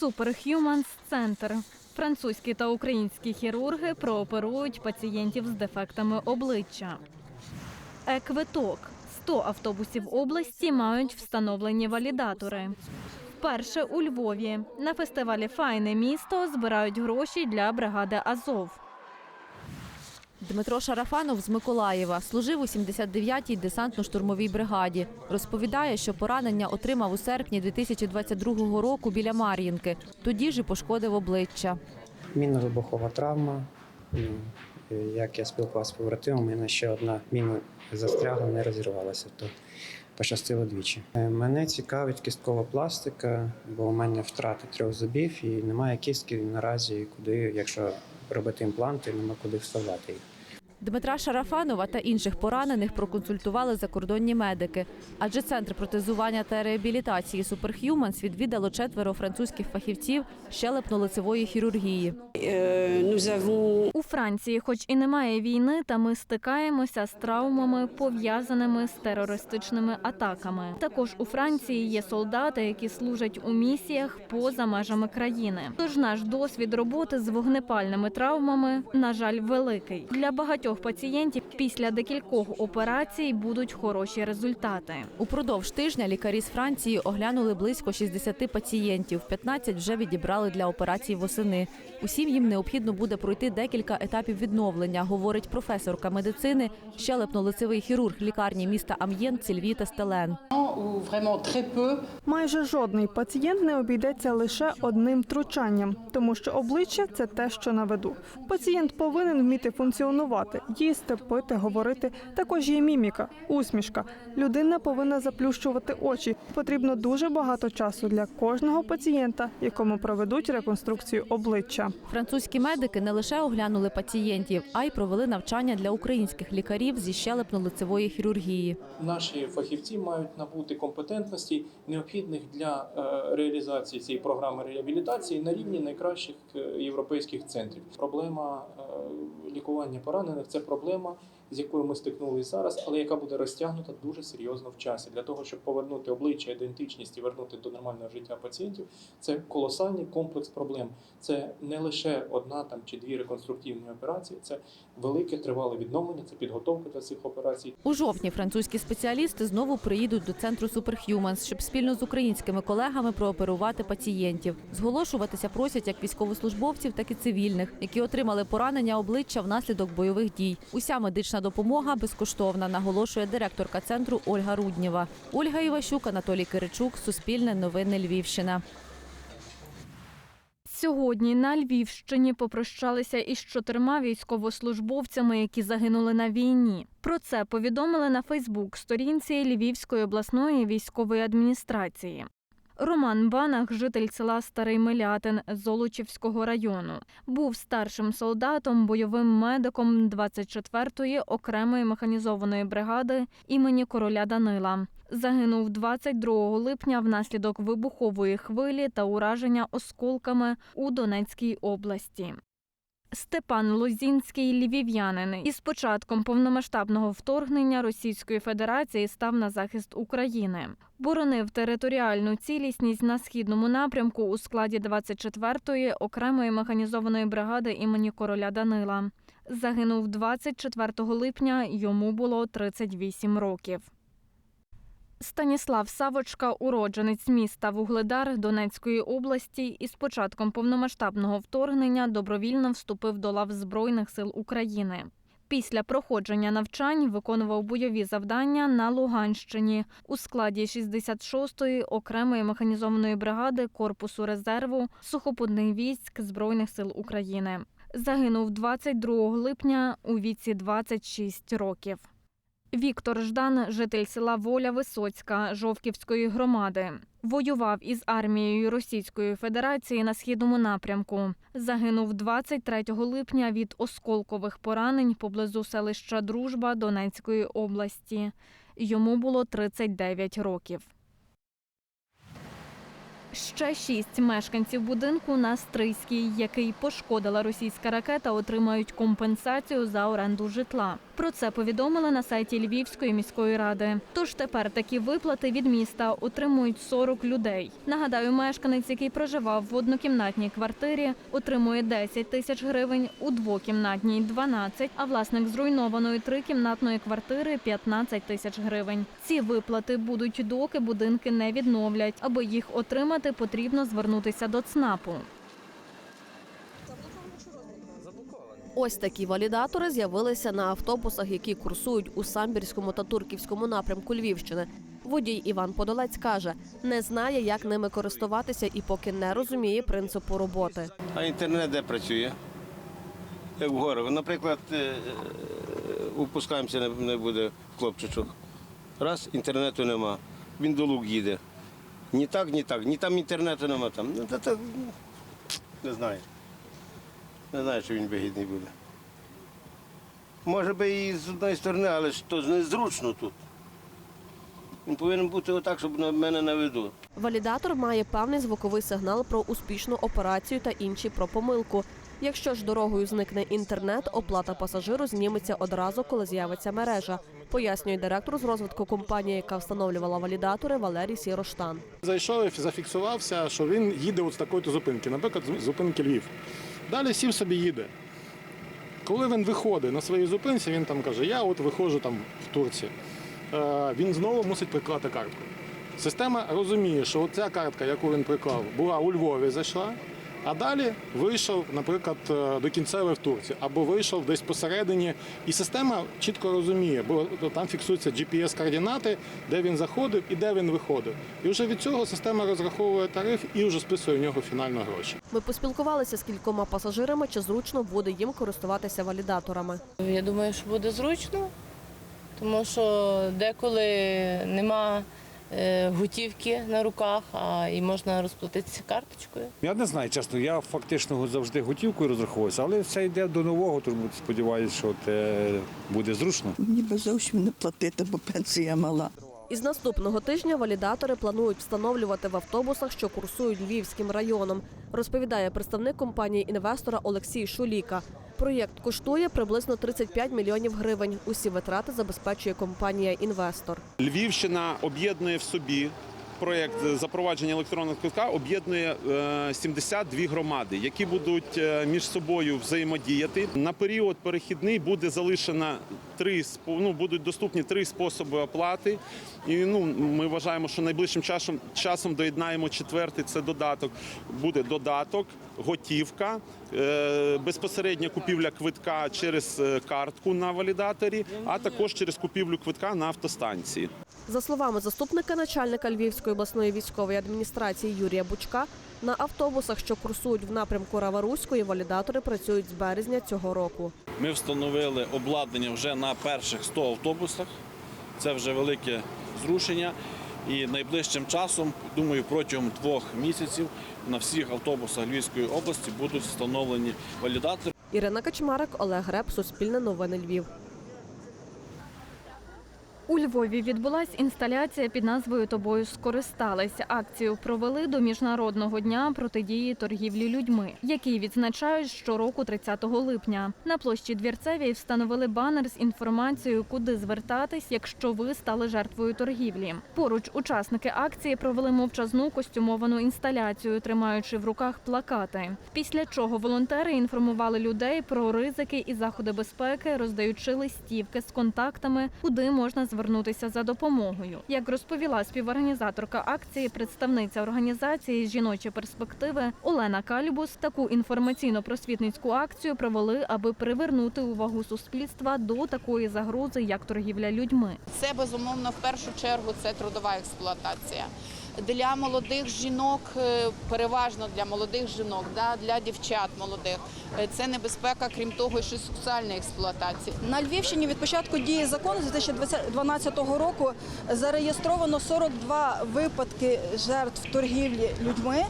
Superhumans Центр. Французькі та українські хірурги прооперують пацієнтів з дефектами обличчя. Еквиток. 100 автобусів області мають встановлені валідатори. Вперше у Львові на фестивалі Файне місто збирають гроші для бригади Азов. Дмитро Шарафанов з Миколаєва служив у 79-й десантно-штурмовій бригаді. Розповідає, що поранення отримав у серпні 2022 року біля Мар'їнки. Тоді ж і пошкодив обличчя. Мінно-вибухова травма. Ну, Як я спілкувався з побратимом, мене ще одна міна застрягла, не розірвалася, то пощастило двічі. Е, Мене цікавить кісткова пластика, бо у мене втрати трьох зубів і немає кістки наразі, куди, якщо робити імпланти, нема куди вставляти їх. Дмитра Шарафанова та інших поранених проконсультували закордонні медики. Адже центр протезування та реабілітації Superhumans відвідало четверо французьких фахівців щелепно-лицевої хірургії. Avons У Франції, хоч і немає війни, та ми стикаємося з травмами, пов'язаними з терористичними атаками. Також у Франції є солдати, які служать у місіях поза межами країни. Тож наш досвід роботи з вогнепальними травмами, на жаль, великий. Для багатьох пацієнтів після декількох операцій будуть хороші результати. Упродовж тижня лікарі з Франції оглянули близько 60 пацієнтів. 15 вже відібрали для операцій восени. Усім їм необхідно буде пройти декілька етапів відновлення, говорить професорка медицини, щелепно-лицевий хірург лікарні міста Ам'єн Сільвіта Стелен. Майже жодний пацієнт не обійдеться лише одним втручанням, тому що обличчя це те, що на виду. Пацієнт повинен вміти функціонувати, їсти, пити, говорити. Також є міміка, усмішка. Людина повинна заплющувати очі. Потрібно дуже багато часу для кожного пацієнта, якому проведуть реконструкцію обличчя. Французькі медики не лише оглянули пацієнтів, а й провели навчання для українських лікарів зі щелепно-лицевої хірургії. наші фахівці мають набути компетентності, необхідних для е, реалізації цієї програми реабілітації на рівні найкращих е, європейських центрів. Проблема е, лікування поранених це проблема, з якою ми стикнулися зараз, але яка буде розтягнута дуже серйозно в часі. Для того, щоб повернути обличчя, ідентичність і вернути до нормального життя пацієнтів, це колосальний комплекс проблем. Це не лише одна там чи дві реконструктивні операції, це велике тривале відновлення, це підготовка до цих операцій. У жовтні французькі спеціалісти знову приїдуть до центру Superhumans, щоб спільно з українськими колегами прооперувати пацієнтів. Зголошуватися просять як військовослужбовців, так і цивільних, які отримали поранення обличчя внаслідок бойових дій. Уся медична допомога безкоштовна, наголошує директорка центру Ольга Руднєва. Ольга Іващук, Анатолій Киричук, Суспільне новини Львівщина. Сьогодні на Львівщині попрощалися із чотирма військовослужбовцями, які загинули на війні. Про це повідомили на Фейсбук-сторінці Львівської обласної військової адміністрації. Роман Банах, житель села Старий Милятин Золочівського району, був старшим солдатом, бойовим медиком 24-ї окремої механізованої бригади імені короля Данила. Загинув 22 липня внаслідок вибухової хвилі та ураження осколками у Донецькій області. Степан Лозінський львів'янин із початком повномасштабного вторгнення Російської Федерації став на захист України. Боронив територіальну цілісність на східному напрямку у складі 24-ї окремої механізованої бригади імені короля Данила. Загинув 24 липня. Йому було 38 років. Станіслав Савочка, уродженець міста Вугледар Донецької області, із початком повномасштабного вторгнення добровільно вступив до лав Збройних сил України. Після проходження навчань виконував бойові завдання на Луганщині у складі 66-ї окремої механізованої бригади Корпусу резерву сухопутних військ Збройних сил України. Загинув 22 липня у віці 26 років. Віктор Ждан, житель села Воля Висоцька Жовківської громади, воював із армією Російської Федерації на східному напрямку. Загинув 23 липня від осколкових поранень поблизу селища Дружба Донецької області. Йому було 39 років. Ще шість мешканців будинку на Стрийській, який пошкодила російська ракета, отримають компенсацію за оренду житла. Про це повідомили на сайті Львівської міської ради. Тож тепер такі виплати від міста отримують 40 людей. Нагадаю, мешканець, який проживав в однокімнатній квартирі, отримує 10 тисяч гривень, у двокімнатній 12, а власник зруйнованої трикімнатної квартири 15 тисяч гривень. Ці виплати будуть доки будинки не відновлять. Аби їх отримати, потрібно звернутися до ЦНАПу. Ось такі валідатори з'явилися на автобусах, які курсують у Самбірському та Турківському напрямку Львівщини. Водій Іван Подолець каже, не знає, як ними користуватися і поки не розуміє принципу роботи. А інтернет де працює? Як в горах. Наприклад, е, е, опускаємося, не- не буде хлопчичок. Раз, інтернету нема. Він до лук їде. Ні так, ні так. Ні там інтернету нема там. Ну, та, та, ну, не знаю. Не знаю, чи він вигідний буде. Може би і з одної сторони, але ж то незручно тут. Він повинен бути отак, щоб на мене на виду. Валідатор має певний звуковий сигнал про успішну операцію та інші про помилку. Якщо ж дорогою зникне інтернет, оплата пасажиру зніметься одразу, коли з'явиться мережа, пояснює директор з розвитку компанії, яка встановлювала валідатори Валерій Сіроштан. Зайшов і зафіксувався, що він їде от з такої-то зупинки, наприклад, з зупинки Львів. Далі сів собі їде. Коли він виходить на своїй зупинці, він там каже, я от виходжу там в Турції. Е, він знову мусить приклати картку. Система розуміє, що ця картка, яку він приклав, була у Львові зайшла, а далі вийшов, наприклад, е, до кінцевої в Турції, або вийшов десь посередині. І система чітко розуміє, бо там фіксуються GPS-координати, де він заходив і де він виходив. І вже від цього система розраховує тариф і вже списує в нього фінально гроші. Ми поспілкувалися з кількома пасажирами, чи зручно буде їм користуватися валідаторами. Я думаю, що буде зручно, тому що деколи нема готівки на руках, а і можна розплатитися карточкою. Я не знаю, чесно, я фактично завжди готівкою розраховуюся, але все йде до нового, тому сподіваюся, що це буде зручно. Ніби зовсім не платити, бо пенсія мала. Із наступного тижня валідатори планують встановлювати в автобусах, що курсують Львівським районом, розповідає представник компанії інвестора Олексій Шуліка. Проєкт коштує приблизно 35 мільйонів гривень. Усі витрати забезпечує компанія інвестор. Львівщина об'єднує в собі. Проєкт запровадження електронного квитка об'єднує е, 72 громади, які будуть е, між собою взаємодіяти. На період перехідний буде залишено три ну, будуть доступні три способи оплати. І ну ми вважаємо, що найближчим часом часом доєднаємо четвертий. Це додаток. Буде додаток, готівка, е, безпосередня купівля квитка через е, картку на валідаторі, а також через купівлю квитка на автостанції. За словами заступника начальника Львівської обласної військової адміністрації Юрія Бучка, на автобусах, що курсують в напрямку Раваруської, валідатори працюють з березня цього року. Ми встановили обладнання вже на перших 100 автобусах. Це вже велике зрушення. І найближчим часом, думаю, протягом двох місяців на всіх автобусах Львівської області будуть встановлені валідатори. Ірина Качмарик, Олег Греб, Суспільне новини Львів. У Львові відбулась інсталяція під назвою Тобою скористались. Акцію провели до міжнародного дня протидії торгівлі людьми, який відзначають щороку 30 липня. На площі Двірцевій встановили банер з інформацією, куди звертатись, якщо ви стали жертвою торгівлі. Поруч учасники акції провели мовчазну костюмовану інсталяцію, тримаючи в руках плакати. Після чого волонтери інформували людей про ризики і заходи безпеки, роздаючи листівки з контактами, куди можна звернутися за допомогою. Як розповіла співорганізаторка акції, представниця організації жіночі перспективи Олена Калібус, таку інформаційно-просвітницьку акцію провели, аби привернути увагу суспільства до такої загрози, як торгівля людьми. Це безумовно в першу чергу це трудова експлуатація. Для молодих жінок, е, переважно для молодих жінок, да, для дівчат молодих, е, це небезпека, крім того, що сексуальної експлуатації. На Львівщині від початку дії закону з 2012 року зареєстровано 42 випадки жертв торгівлі людьми.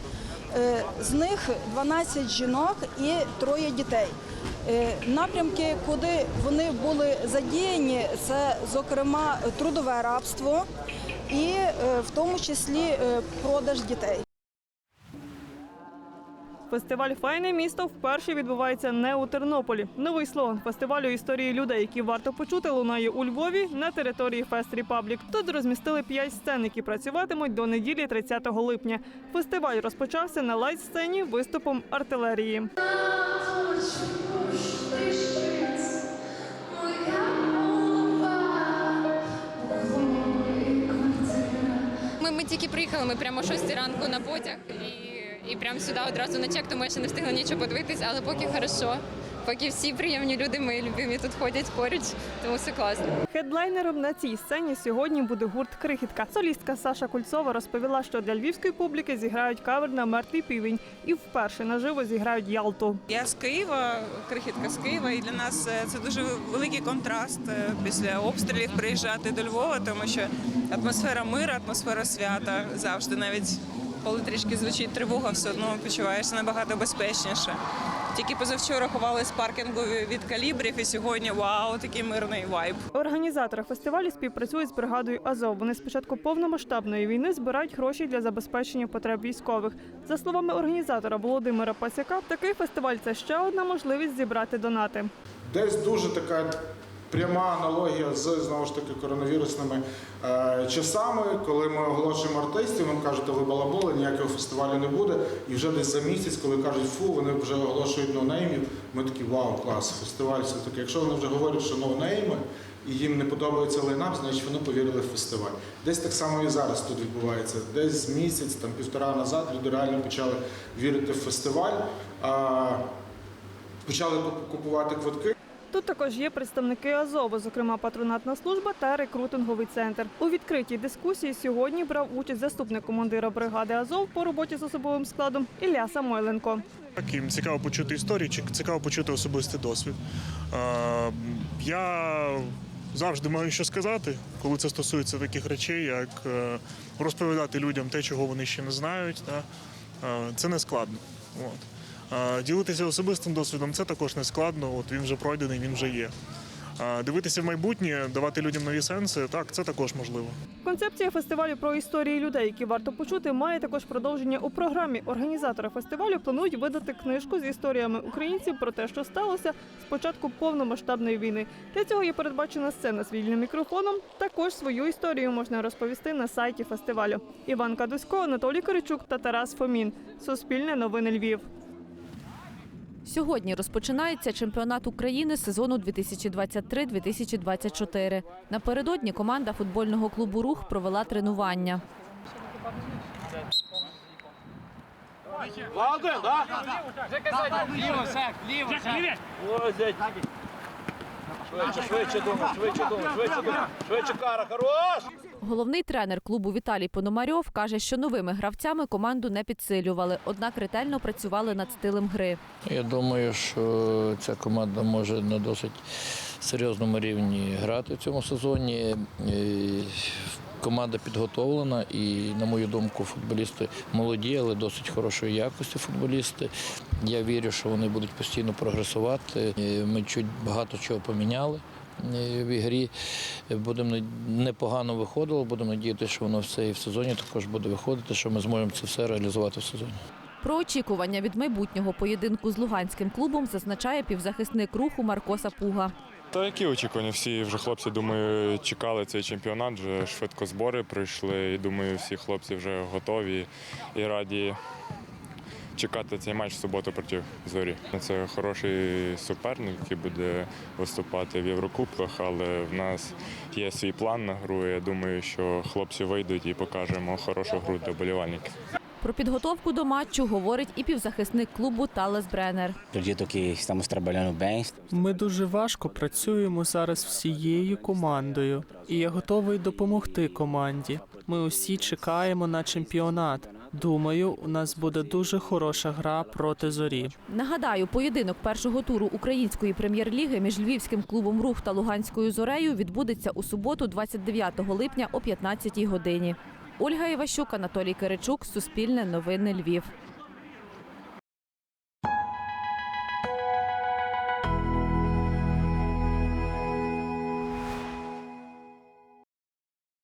Е, З них 12 жінок і троє дітей. Напрямки, куди вони були задіяні, це зокрема трудове рабство і е, в тому числі е, продаж дітей. Фестиваль Файне місто вперше відбувається не у Тернополі. Новий слоган фестивалю історії людей, які варто почути, лунає у Львові на території Фест Репаблік. Тут розмістили п'ять сцен, які працюватимуть до неділі 30 липня. Фестиваль розпочався на лайт-сцені виступом артилерії. Ми, тільки приїхали, ми прямо о 6 ранку на потяг і, і прямо сюди одразу на чек, тому я ще не встигла нічого подивитись, але поки хорошо. Поки всі приємні люди, мої любимі тут ходять поруч, тому все класно. Хедлайнером на цій сцені сьогодні буде гурт Крихітка. Солістка Саша Кульцова розповіла, що для львівської публіки зіграють кавер на мертвий півень і вперше наживо зіграють Ялту. Я з Києва, крихітка з Києва, і для нас е, це дуже великий контраст е, після обстрілів приїжджати до Львова, тому що атмосфера миру, атмосфера свята завжди, навіть коли трішки звучить тривога, все одно почуваєшся набагато безпечніше. Тільки позавчора ховали з паркінгу від калібрів, і сьогодні вау, такий мирний вайб. Організатори фестивалю співпрацюють з бригадою Азов. Вони спочатку повномасштабної війни збирають гроші для забезпечення потреб військових. За словами організатора Володимира Пасяка, такий фестиваль це ще одна можливість зібрати донати. Десь дуже така пряма аналогія з знову ж таки коронавірусними е, часами, коли ми оголошуємо артистів, нам кажуть, «Та ви балаболи, ніякого фестивалю не буде. І вже десь за місяць, коли кажуть, фу, вони вже оголошують ноунеймів, ми такі вау, клас, фестиваль все таки. Якщо вони вже говорять, що ноунейми, і їм не подобається лайнап, значить вони повірили в фестиваль. Десь так само і зараз тут відбувається. Десь місяць, там півтора назад люди реально почали вірити в фестиваль, а, почали купувати квитки. Тут також є представники Азову, зокрема патронатна служба та рекрутинговий центр. У відкритій дискусії сьогодні брав участь заступник командира бригади Азов по роботі з особовим складом Ілля Самойленко. Так, їм цікаво почути історії, чи цікаво почути особистий досвід. Я завжди маю що сказати, коли це стосується таких речей, як е, розповідати людям те, чого вони ще не знають. е, Це не складно. От. Ділитися особистим досвідом це також не складно. От він вже пройдений, він вже є. Дивитися в майбутнє, давати людям нові сенси, так, це також можливо. Концепція фестивалю про історії людей, які варто почути, має також продовження у програмі. Організатори фестивалю планують видати книжку з історіями українців про те, що сталося з початку повномасштабної війни. Для цього є передбачена сцена з вільним мікрофоном. Також свою історію можна розповісти на сайті фестивалю. Іван Кадусько, Анатолій Киричук та Тарас Фомін. Суспільне новини Львів. Сьогодні розпочинається чемпіонат України сезону 2023-2024. Напередодні команда футбольного клубу Рух провела тренування. Один, да? Вже Швидше, швидше думай, швидше думай, швидше думай. Швидше кара, хорош! Головний тренер клубу Віталій Пономарьов каже, що новими гравцями команду не підсилювали, однак ретельно працювали над стилем гри. Я думаю, що ця команда може на досить серйозному рівні грати в цьому сезоні. І Команда підготовлена і, на мою думку, футболісти молоді, але досить хорошої якості футболісти. Я вірю, що вони будуть постійно прогресувати. Ми чуть багато чого поміняли е, в ігрі. Будемо непогано виходило, будемо надіятися, що воно все і в сезоні також буде виходити, що ми зможемо це все реалізувати в сезоні. Про очікування від майбутнього поєдинку з луганським клубом зазначає півзахисник руху Марко Сапуга. Та які очікування? Всі вже хлопці, думаю, чекали цей чемпіонат, вже швидко збори пройшли. І думаю, всі хлопці вже готові і раді чекати цей матч в суботу проти зорі. Це хороший суперник, який буде виступати в Єврокубках, але в нас є свій план на гру. Я думаю, що хлопці вийдуть і покажемо хорошу гру для болівальників. Про підготовку до матчу говорить і півзахисник клубу Талес Бренер. Ми дуже важко працюємо зараз всією командою, і я готовий допомогти команді. Ми усі чекаємо на чемпіонат. Думаю, у нас буде дуже хороша гра проти зорі. Нагадаю, поєдинок першого туру української прем'єр-ліги між львівським клубом Рух та Луганською зорею відбудеться у суботу, 29 липня о 15 годині. Ольга Іващук, Анатолій Киричук, Суспільне новини Львів.